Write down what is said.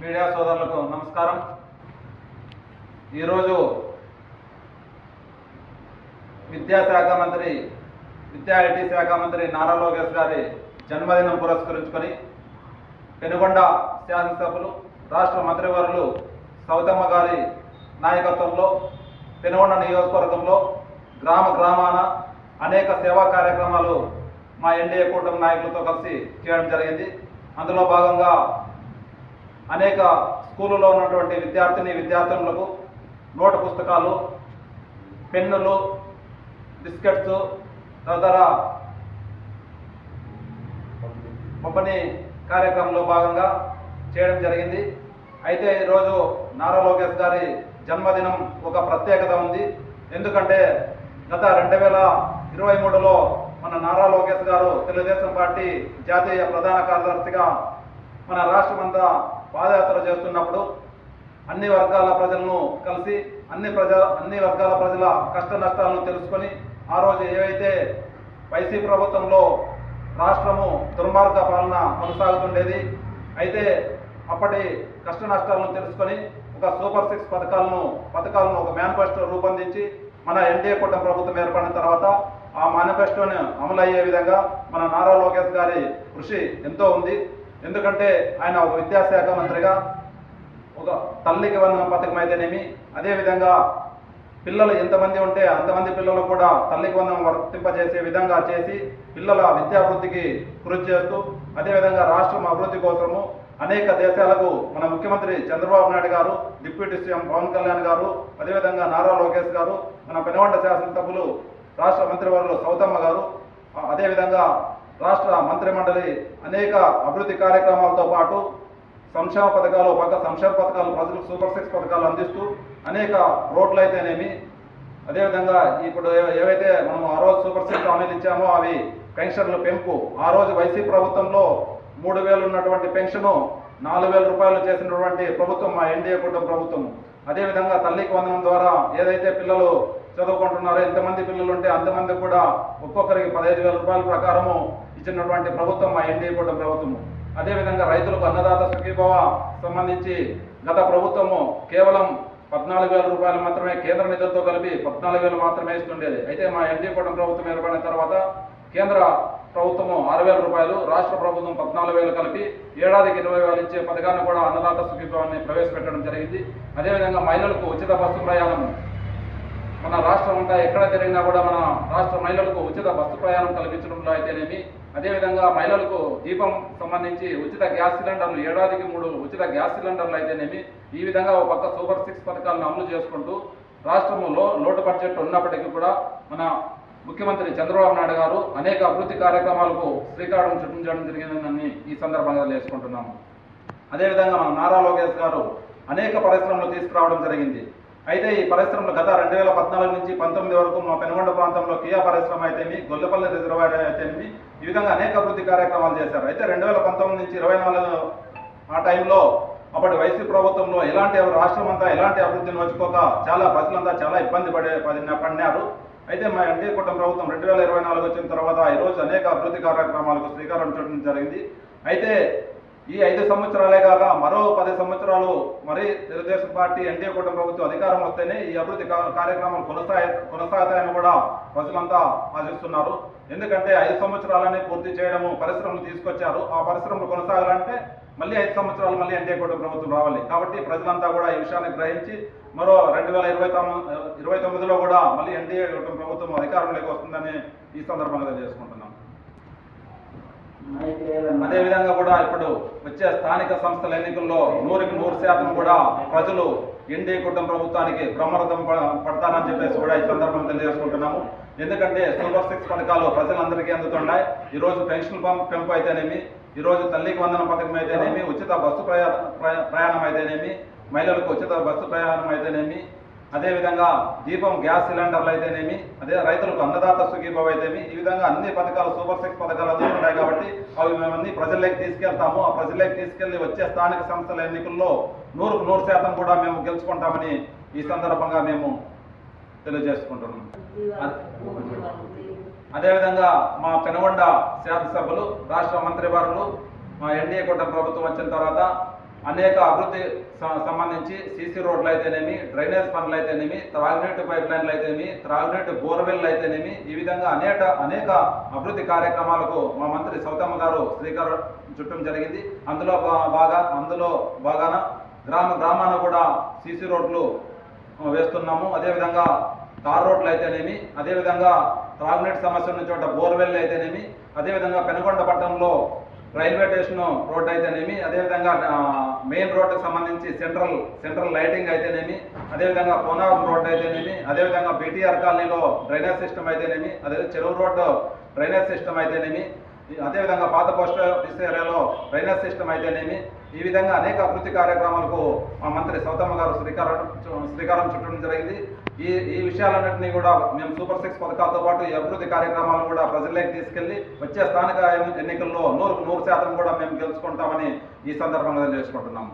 Media సోదరులకు నమస్కారం. ఈరోజు విద్యాశాఖ మంత్రి విద్యా ఐటీ శాఖ మంత్రి నారా లోకేష్ గారి జన్మదినం పురస్కరించుకొని పెనుగొండ శాసనసభ్యులు రాష్ట్ర మంత్రివర్యులు సౌతమ్మ గారి నాయకత్వంలో పెనుగొండ నియోజకవర్గంలో గ్రామ గ్రామాన అనేక సేవా కార్యక్రమాలు మా ఎన్డీఏ కూటమి నాయకులతో కలిసి చేయడం జరిగింది. అందులో భాగంగా అనేక స్కూళ్ళలో ఉన్నటువంటి విద్యార్థిని విద్యార్థినులకు నోటు పుస్తకాలు పెన్నులు బిస్కెట్స్ తదితర పంపిణీ కార్యక్రమంలో భాగంగా చేయడం జరిగింది. అయితే ఈరోజు నారా లోకేష్ గారి జన్మదినం ఒక ప్రత్యేకత ఉంది. ఎందుకంటే గత రెండు వేల ఇరవై మూడులో మన నారా లోకేష్ గారు తెలుగుదేశం పార్టీ జాతీయ ప్రధాన కార్యదర్శిగా మన రాష్ట్రమంతా పాదయాత్ర చేస్తున్నప్పుడు అన్ని వర్గాల ప్రజలను కలిసి అన్ని ప్రజ అన్ని వర్గాల ప్రజల కష్ట నష్టాలను తెలుసుకొని ఆ రోజు ఏవైతే వైసీ ప్రభుత్వంలో రాష్ట్రము దుర్మార్గ పాలన కొనసాగుతుండేది అయితే అప్పటి కష్ట నష్టాలను తెలుసుకొని ఒక సూపర్ సిక్స్ పథకాలను పథకాలను ఒక మేనిఫెస్టో రూపొందించి మన ఎన్డీఏ కూటమి ప్రభుత్వం ఏర్పడిన తర్వాత ఆ మేనిఫెస్టోని అమలు అయ్యే విధంగా మన నారా లోకేష్ గారి కృషి ఎంతో ఉంది. ఎందుకంటే ఆయన ఒక విద్యాశాఖ మంత్రిగా ఒక తల్లికి వందనం పథకం అయితేనేమి అదేవిధంగా పిల్లలు ఎంతమంది ఉంటే అంతమంది పిల్లలు కూడా తల్లికి వందనం వర్తింపజేసే విధంగా చేసి పిల్లల విద్యాభివృద్ధికి కృషి చేస్తూ అదేవిధంగా రాష్ట్రం అభివృద్ధి కోసము అనేక దేశాలకు మన ముఖ్యమంత్రి చంద్రబాబు నాయుడు గారు డిప్యూటీ సీఎం పవన్ కళ్యాణ్ గారు అదేవిధంగా నారా లోకేష్ గారు మన పెనవండ శాసనసభ్యులు రాష్ట్ర మంత్రివర్యులు సౌతమ్మ గారు అదేవిధంగా రాష్ట్ర మంత్రిమండలి అనేక అభివృద్ధి కార్యక్రమాలతో పాటు సంక్షేమ పథకాలు ఒక పక్క సంక్షేమ పథకాలు ప్రజలకు సూపర్ సిక్స్ పథకాలు అందిస్తూ అనేక రోడ్లు అయితేనేమి అదేవిధంగా ఇప్పుడు ఏవైతే మనం ఆ రోజు సూపర్ సిక్స్ హామీలు ఇచ్చామో అవి పెన్షన్ల పెంపు ఆ రోజు వైసీపీ ప్రభుత్వంలో మూడు వేలు ఉన్నటువంటి పెన్షను నాలుగు వేల రూపాయలు చేసినటువంటి ప్రభుత్వం మా ఎన్డీఏ కూటమి ప్రభుత్వం. అదేవిధంగా తల్లికి వందనం ద్వారా ఏదైతే పిల్లలు చదువుకుంటున్నారో ఎంతమంది పిల్లలు ఉంటే అంతమంది కూడా ఒక్కొక్కరికి పదహైదు వేల రూపాయల ప్రకారము ఇచ్చినటువంటి ప్రభుత్వం మా ఎన్డీఏ కూటమి ప్రభుత్వము. అదేవిధంగా రైతులకు అన్నదాత సుఖీభవ సంబంధించి గత ప్రభుత్వము కేవలం పద్నాలుగు వేల రూపాయలు మాత్రమే కేంద్ర నిధులతో కలిపి పద్నాలుగు వేలు మాత్రమే ఇస్తుండేది. అయితే మా ఎన్డీ కూటమి ప్రభుత్వం ఏర్పడిన తర్వాత కేంద్ర ప్రభుత్వము ఆరు వేల రూపాయలు రాష్ట్ర ప్రభుత్వం పద్నాలుగు వేలు కలిపి ఏడాదికి ఇరవై వేలు ఇచ్చే పథకాన్ని కూడా అన్నదాత సుఖీభవాన్ని ప్రవేశపెట్టడం జరిగింది. అదేవిధంగా మహిళలకు ఉచిత బస్సు ప్రయాణం మన రాష్ట్రం అంతా ఎక్కడ తిరిగినా కూడా మన రాష్ట్ర మహిళలకు ఉచిత బస్సు ప్రయాణం కల్పించడంలో అయితేనేమి అదేవిధంగా మహిళలకు దీపం సంబంధించి ఉచిత గ్యాస్ సిలిండర్లు ఏడాదికి మూడు ఉచిత గ్యాస్ సిలిండర్లు అయితేనేమి ఈ విధంగా ఒక పక్క సూపర్ సిక్స్ పథకాలను అమలు చేసుకుంటూ రాష్ట్రంలో లోటు బడ్జెట్ ఉన్నప్పటికీ కూడా మన ముఖ్యమంత్రి చంద్రబాబు నాయుడు గారు అనేక అభివృద్ధి కార్యక్రమాలకు శ్రీకారం చుట్టించడం జరిగిందని ఈ సందర్భంగా తెలుసుకుంటున్నాము అదేవిధంగా మన నారా లోకేష్ గారు అనేక పరిశ్రమలు తీసుకురావడం జరిగింది. అయితే ఈ పరిశ్రమలు గత రెండు వేల పద్నాలుగు నుంచి పంతొమ్మిది వరకు మా పెనుగొండ ప్రాంతంలో కియా పరిశ్రమ అయితేమి గొల్లపల్లి రిజర్వాయర్ అయితేమి ఈ విధంగా అనేక అభివృద్ధి కార్యక్రమాలు చేశారు. అయితే రెండు వేల పంతొమ్మిది నుంచి ఇరవై నాలుగు ఆ టైంలో అప్పటి వైసీపీ ప్రభుత్వంలో ఎలాంటి రాష్ట్రం అంతా ఎలాంటి అభివృద్ధిని వచ్చుకోక చాలా ప్రజలంతా చాలా ఇబ్బంది పడే పడిన- పడినారు. అయితే మా ఎన్డీఏ కుటుంబ ప్రభుత్వం రెండు వేల ఇరవై నాలుగు వచ్చిన తర్వాత ఈ రోజు అనేక అభివృద్ధి కార్యక్రమాలకు శ్రీకారం చుట్టడం జరిగింది. అయితే ఈ ఐదు సంవత్సరాలే కాక మరో పది మరి తెలుగుదేశం పార్టీ ఎన్డీఏ కూటమి ప్రభుత్వం అధికారం వస్తేనే ఈ అభివృద్ధి కార్యక్రమాలు కొనసాగ కొనసాగుతాయని కూడా ప్రజలంతా ఆశిస్తున్నారు. ఎందుకంటే ఐదు సంవత్సరాలని పూర్తి చేయడము పరిశ్రమలు తీసుకొచ్చారు. ఆ పరిశ్రమలు కొనసాగాలంటే మళ్ళీ ఐదు సంవత్సరాలు మళ్ళీ ఎన్డీఏ కూటమి ప్రభుత్వం రావాలి. కాబట్టి ప్రజలంతా కూడా ఈ విషయాన్ని గ్రహించి మరో రెండు వేల ఇరవై తొమ్మిది ఇరవై తొమ్మిదిలో కూడా మళ్ళీ ఎన్డీఏ కుటుంబ ప్రభుత్వం అధికారంలోకి వస్తుందని ఈ సందర్భంగా తెలియజేసుకుంటున్నాం. అదే విధంగా కూడా ఇప్పుడు వచ్చే స్థానిక సంస్థల ఎన్నికల్లో నూరుకి నూరు శాతం కూడా ప్రజలు ఎన్డీఏ కుటుంబ ప్రభుత్వానికి బ్రహ్మరథం ప- పడతారని చెప్పేసి కూడా ఈ సందర్భంగా తెలియజేసుకుంటున్నాము. ఎందుకంటే సూపర్ సిక్స్ పథకాలు ప్రజలందరికీ అందుతున్నాయి. ఈరోజు పెన్షన్ పెంపు అయితేనేమి ఈరోజు తల్లికి వందన పథకం అయితేనేమి ఉచిత బస్సు ప్రయా ప్రయా- ప్రయాణం అయితేనేమి మహిళలకు ఉచిత బస్సు ప్రయాణం అయితేనేమి అదేవిధంగా దీపం గ్యాస్ సిలిండర్లు అయితేనేమి అదే రైతులకు అన్నదాత సుఖీభవ అయితేమి ఈ విధంగా అన్ని పథకాలు సూపర్ సిక్స్ పథకాలు అందుతున్నాయి కాబట్టి అవి మేము అన్ని ప్రజల్లోకి తీసుకెళ్తాము. ఆ ప్రజల్లోకి తీసుకెళ్ళి వచ్చే స్థానిక సంస్థల ఎన్నికల్లో నూరుకు నూరు శాతం కూడా మేము గెలుచుకుంటామని ఈ సందర్భంగా మేము తెలియజేసుకుంటున్నాం. అదేవిధంగా మా పెనగొండ శాసనసభ్యులు రాష్ట్ర మంత్రివర్యులు మా ఎన్డీఏ కూటమి ప్రభుత్వం వచ్చిన తర్వాత అనేక అభివృద్ధి సంబంధించి సీసీ రోడ్లు అయితేనేమి డ్రైనేజ్ పనులు అయితేనేమి త్రాగునీటి పైప్ లైన్లు అయితేనేమి త్రాగునీటి బోర్వెల్ అయితేనేమి ఈ విధంగా అనేక అనేక అభివృద్ధి కార్యక్రమాలకు మా మంత్రి సౌతమ్మ గారు శ్రీకారం చుట్టం జరిగింది. అందులో బాగా అందులో బాగాన గ్రామ గ్రామాన కూడా సీసీ రోడ్లు వేస్తున్నాము. అదేవిధంగా తార్ రోడ్లు అయితేనేమి అదేవిధంగా త్రాగునీటి సమస్య ఉన్న చోట బోర్వెల్ అయితేనేమి అదేవిధంగా పెనుగొండ పట్టణంలో రైల్వే స్టేషన్ రోడ్ అయితేనేమి అదేవిధంగా మెయిన్ రోడ్డుకు సంబంధించి సెంట్రల్ సెంట్రల్ లైటింగ్ అయితేనేమి అదేవిధంగా పోనవరం రోడ్ అయితేనేమి అదేవిధంగా బీటీఆర్ కాలనీలో డ్రైనేజ్ సిస్టమ్ అయితేనేమి అదే చెరువు రోడ్డు డ్రైనేజ్ సిస్టమ్ అయితేనేమి అదేవిధంగా పాత పోస్ట్ ఆఫీస్ ఏరియాలో డ్రైనేజ్ సిస్టమ్ అయితేనేమి ఈ విధంగా అనేక అభివృద్ధి కార్యక్రమాలకు మా మంత్రి సౌతమ్మ గారు శ్రీకారం శ్రీకారం చుట్టడం జరిగింది. ఈ ఈ విషయాలన్నింటినీ కూడా మేము సూపర్ సిక్స్ పథకాలతో పాటు ఈ అభివృద్ధి కార్యక్రమాలను కూడా ప్రజల్లోకి తీసుకెళ్ళి వచ్చే స్థానిక ఎన్నికల్లో నూరు నూరు శాతం కూడా మేము గెలుచుకుంటామని ఈ సందర్భంగా తెలియజేసుకుంటున్నాము.